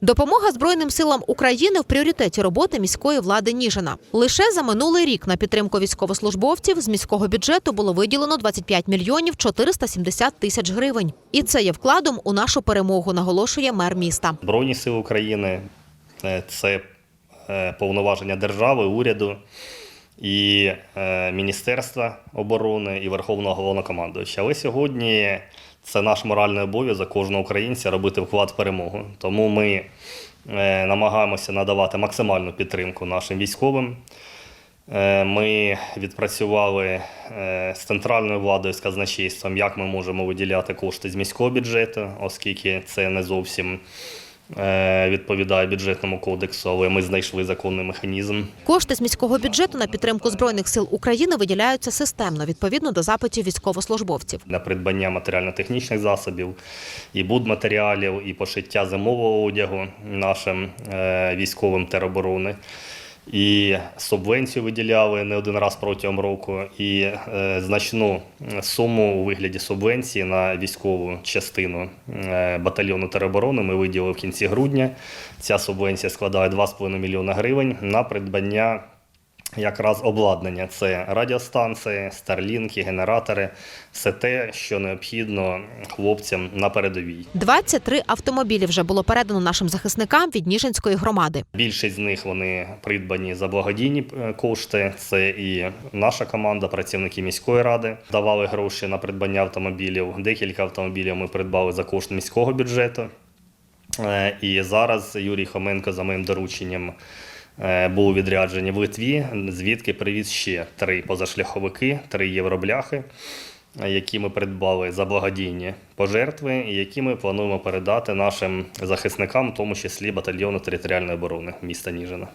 Допомога Збройним силам України в пріоритеті роботи міської влади Ніжина. Лише за минулий рік на підтримку військовослужбовців з міського бюджету було виділено 25 мільйонів 470 тисяч гривень. І це є вкладом у нашу перемогу, наголошує мер міста. Збройні сили України е, це е, повноваження держави, уряду і е, Міністерства оборони і Верховного Головнокомандуюча. Але сьогодні це наш моральний обов'язок кожного українця робити вклад в перемогу. Тому ми е, намагаємося надавати максимальну підтримку нашим військовим. Е, Ми відпрацювали з центральною владою, з казначейством, як ми можемо виділяти кошти з міського бюджету, оскільки це не зовсім відповідає бюджетному кодексу, але ми знайшли законний механізм. Кошти з міського бюджету на підтримку збройних сил України виділяються системно відповідно до запитів військовослужбовців. на придбання матеріально-технічних засобів, і будматеріалів, і пошиття зимового одягу нашим е, військовим тероборони. І субвенцію виділяли не один раз протягом року, і е, значну суму у вигляді субвенції на військову частину е, батальйону тероборони ми виділили в кінці грудня. Ця субвенція складає 2,5 мільйона гривень на придбання якраз обладнання це радіостанції, старлінки, генератори, все те, що необхідно хлопцям на передовій. 23 автомобілі вже було передано нашим захисникам від Ніжинської громади. Більшість з них вони придбані за благодійні е, кошти. Це і наша команда, працівники міської ради давали гроші на придбання автомобілів. Декілька автомобілів ми придбали за кошт міського бюджету. Е, І зараз Юрій Хоменко за моїм дорученням був у в Литві, звідки привіз ще три позашляховики, три євробляхи, е, які ми придбали за благодійні пожертви, і які ми плануємо передати нашим захисникам, в тому числі батальйону територіальної оборони міста Ніжина.